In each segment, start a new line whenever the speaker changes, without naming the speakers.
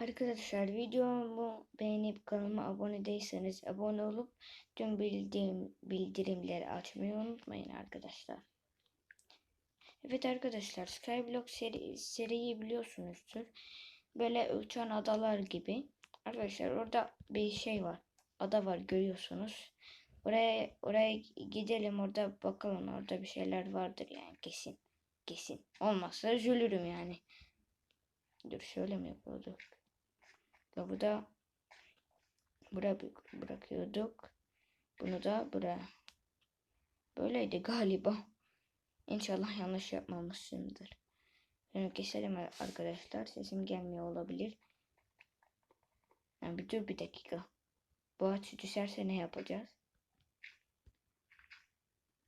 Arkadaşlar videomu beğenip kanalıma abone değilseniz abone olup tüm bildirim, bildirimleri açmayı unutmayın arkadaşlar. Evet arkadaşlar Skyblock seri, seriyi biliyorsunuzdur. Böyle uçan adalar gibi. Arkadaşlar orada bir şey var. Ada var görüyorsunuz. Oraya oraya gidelim orada bakalım orada bir şeyler vardır yani kesin. Kesin. Olmazsa üzülürüm yani. Dur şöyle mi yapıyorduk? Ya bu da buraya bırakıyorduk. Bunu da buraya. Böyleydi galiba. İnşallah yanlış yapmamışsındır. Şunu keselim arkadaşlar. Sesim gelmiyor olabilir. Yani bir dur bir dakika. Bu ağaç düşerse ne yapacağız?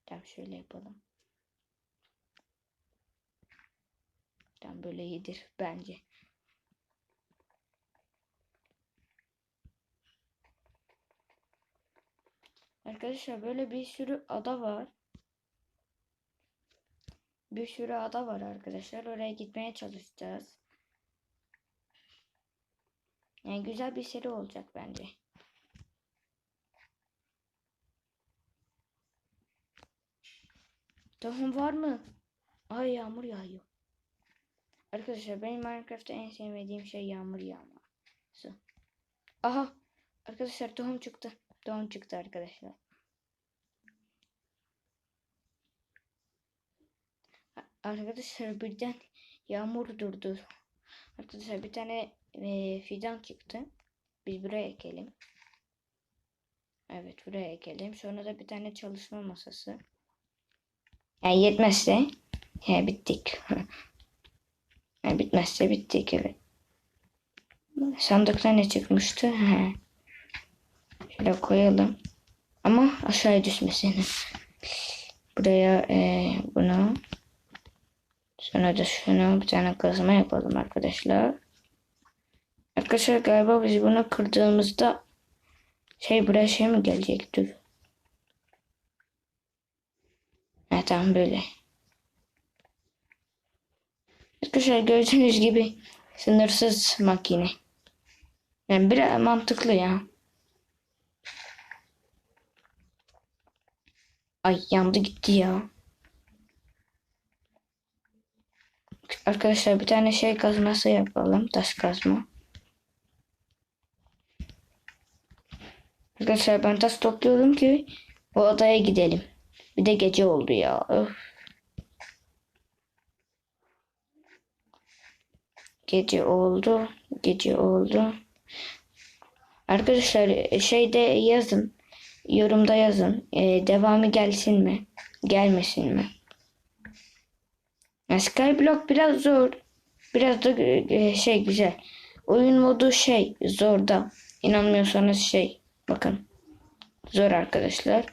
Tamam şöyle yapalım. Tamam böyle iyidir bence. Arkadaşlar böyle bir sürü ada var. Bir sürü ada var arkadaşlar. Oraya gitmeye çalışacağız. Yani güzel bir seri olacak bence. Tohum var mı? Ay yağmur yağıyor. Arkadaşlar benim Minecraft'ta en sevmediğim şey yağmur yağması. Aha! Arkadaşlar tohum çıktı. Tohum çıktı arkadaşlar. Arkadaşlar birden yağmur durdu. Arkadaşlar bir tane e, fidan çıktı. Biz buraya ekelim. Evet buraya ekelim. Sonra da bir tane çalışma masası. Yani yetmezse he, bittik. yani bitmezse bittik evet. Sandıkta ne çıkmıştı? He. Şöyle koyalım. Ama aşağıya düşmesin. Buraya e, bunu Sonra da şunu bir tane kazma yapalım arkadaşlar. Arkadaşlar galiba biz bunu kırdığımızda şey buraya şey mi gelecek? Dur. Ha tamam böyle. Arkadaşlar gördüğünüz gibi sınırsız makine. Yani biraz mantıklı ya. Ay yandı gitti ya. Arkadaşlar bir tane şey kazması yapalım. Taş kazma. Arkadaşlar ben taş topluyorum ki o adaya gidelim. Bir de gece oldu ya. Öf. Gece oldu. Gece oldu. Arkadaşlar şeyde yazın. Yorumda yazın. Ee, devamı gelsin mi? Gelmesin mi? Yani Skyblock biraz zor. Biraz da e, şey güzel. Oyun modu şey zor da. İnanmıyorsanız şey bakın. Zor arkadaşlar.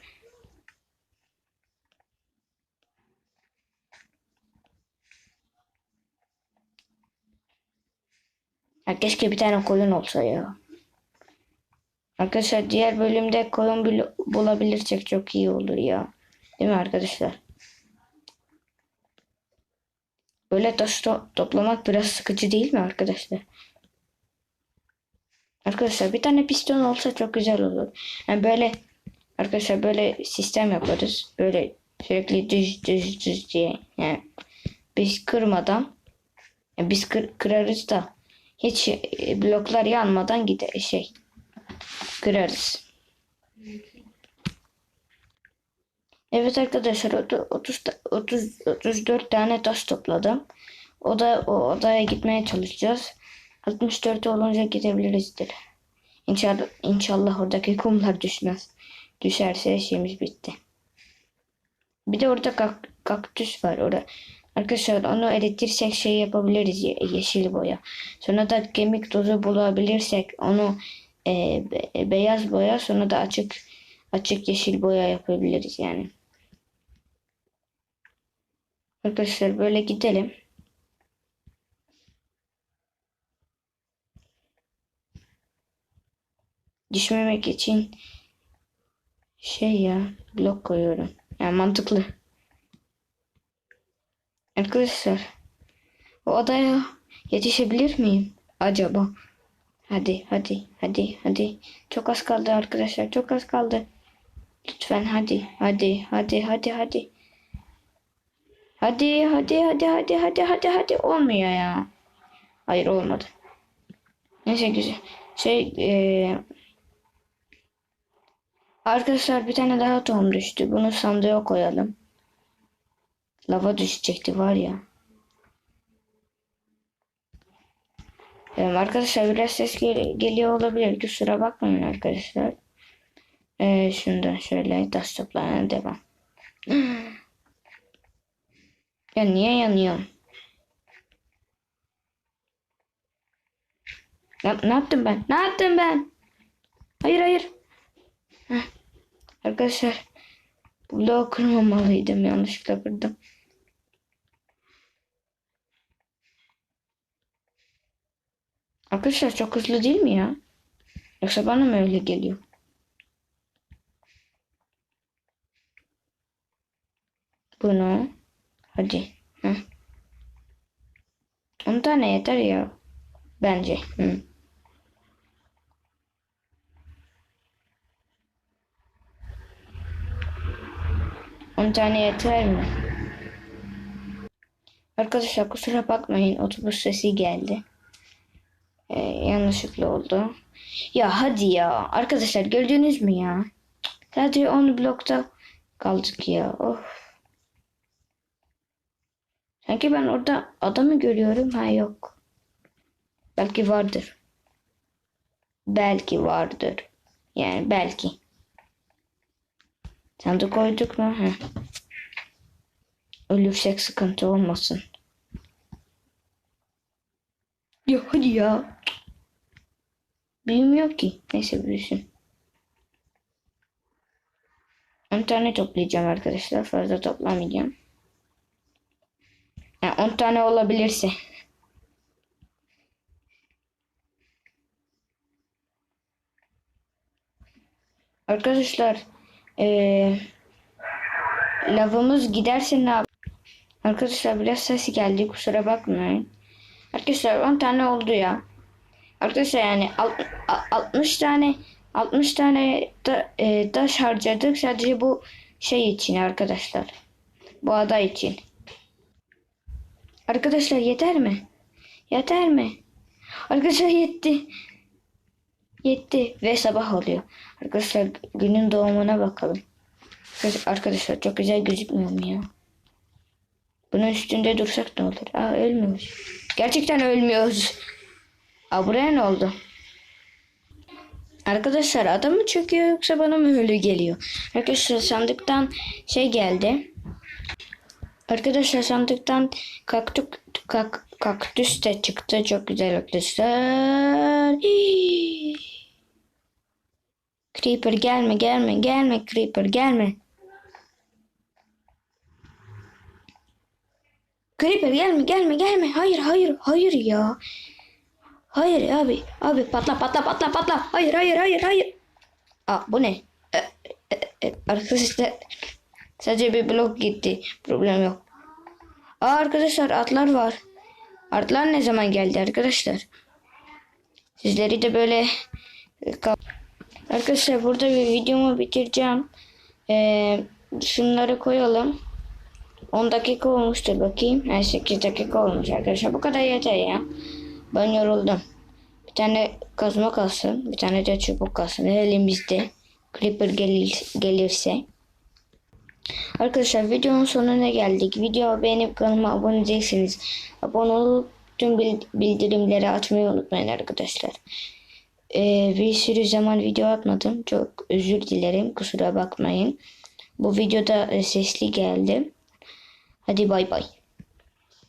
Ya keşke bir tane koyun olsa ya. Arkadaşlar diğer bölümde koyun bulabilirsek çok iyi olur ya. Değil mi arkadaşlar? Böyle taş to toplamak biraz sıkıcı değil mi arkadaşlar? Arkadaşlar bir tane piston olsa çok güzel olur. Yani böyle arkadaşlar böyle sistem yaparız. Böyle sürekli düz düz düz diye. Yani biz kırmadan yani biz kır, kırarız da hiç e, bloklar yanmadan gider şey kırarız. Evet arkadaşlar 30 30 34 tane taş topladım. O da o odaya gitmeye çalışacağız. 64 olunca gidebiliriz İnşallah, inşallah oradaki kumlar düşmez. Düşerse işimiz bitti. Bir de orada kak, kaktüs var. Orada Arkadaşlar onu eritirsek şey yapabiliriz ye, yeşil boya. Sonra da kemik tozu bulabilirsek onu e, be, beyaz boya sonra da açık açık yeşil boya yapabiliriz yani. Arkadaşlar böyle gidelim. Düşmemek için şey ya blok koyuyorum. Yani mantıklı. Arkadaşlar o adaya yetişebilir miyim acaba? Hadi hadi hadi hadi. Çok az kaldı arkadaşlar. Çok az kaldı. Lütfen hadi hadi hadi hadi hadi. Hadi hadi hadi hadi hadi hadi hadi olmuyor ya. Hayır olmadı. Neyse güzel. Şey eee Arkadaşlar bir tane daha tohum düştü. Bunu sandığa koyalım. Lava düşecekti var ya. Ee, arkadaşlar biraz ses gel- geliyor olabilir. Kusura bakmayın arkadaşlar. Ee, şundan şöyle taş toplamaya devam. Ya niye yanıyor? Ne, ne yaptım ben? Ne yaptım ben? Hayır hayır. Heh. Arkadaşlar bloğu kırmamalıydım. Yanlışlıkla kırdım. Arkadaşlar çok hızlı değil mi ya? Yoksa bana mı öyle geliyor? Bunu hadi. Heh. 10 tane yeter ya. Bence. Hı. On tane yeter mi? Arkadaşlar kusura bakmayın otobüs sesi geldi. Ee, yanlışlıkla oldu. Ya hadi ya. Arkadaşlar gördünüz mü ya? Sadece 10 blokta kaldık ya. Of. Sanki ben orada adamı görüyorum. Ha yok. Belki vardır. Belki vardır. Yani belki. Sandık koyduk mu? Heh. Ölürsek sıkıntı olmasın. Ya hadi ya. Büyümüyor ki. Neyse büyüsün. 10 tane toplayacağım arkadaşlar. Fazla toplamayacağım. Yani 10 tane olabilirse. Arkadaşlar eee lavımız giderse ne yap? Arkadaşlar biraz sesi geldi kusura bakmayın. Arkadaşlar 10 tane oldu ya. Arkadaşlar yani alt- a- 60 tane 60 tane da, e, taş harcadık sadece bu şey için arkadaşlar. Bu ada için. Arkadaşlar yeter mi? Yeter mi? Arkadaşlar yetti. Yetti ve sabah oluyor. Arkadaşlar günün doğumuna bakalım. Arkadaşlar çok güzel gözükmüyor mu ya? Bunun üstünde dursak ne olur? Aa ölmüyoruz. Gerçekten ölmüyoruz. Aa buraya ne oldu? Arkadaşlar adam mı çöküyor yoksa bana mı öyle geliyor? Arkadaşlar sandıktan şey geldi. Arkadaşlar sandıktan kaktüs, kak, kaktüs de çıktı. Çok güzel arkadaşlar. Creeper gelme gelme gelme Creeper gelme. Creeper gelme gelme gelme. Hayır hayır hayır ya. Hayır abi abi patla patla patla patla. Hayır hayır hayır hayır. Aa bu ne? E, e, e, arkadaşlar sadece bir blok gitti. Problem yok. Aa arkadaşlar atlar var. Atlar ne zaman geldi arkadaşlar? Sizleri de böyle e, Arkadaşlar burada bir videomu bitireceğim. Ee, şunları koyalım. 10 dakika olmuştur bakayım. Yani 8 dakika olmuş arkadaşlar. Bu kadar yeter ya. Ben yoruldum. Bir tane kazma kalsın. Bir tane de çubuk kalsın. Elimizde. Creeper gelir, gelirse. Arkadaşlar videonun sonuna geldik. Video beğenip kanalıma abone değilseniz abone olup tüm bil- bildirimleri açmayı unutmayın arkadaşlar. Ee, bir sürü zaman video atmadım. Çok özür dilerim. Kusura bakmayın. Bu videoda e, sesli geldi. Hadi bay bay.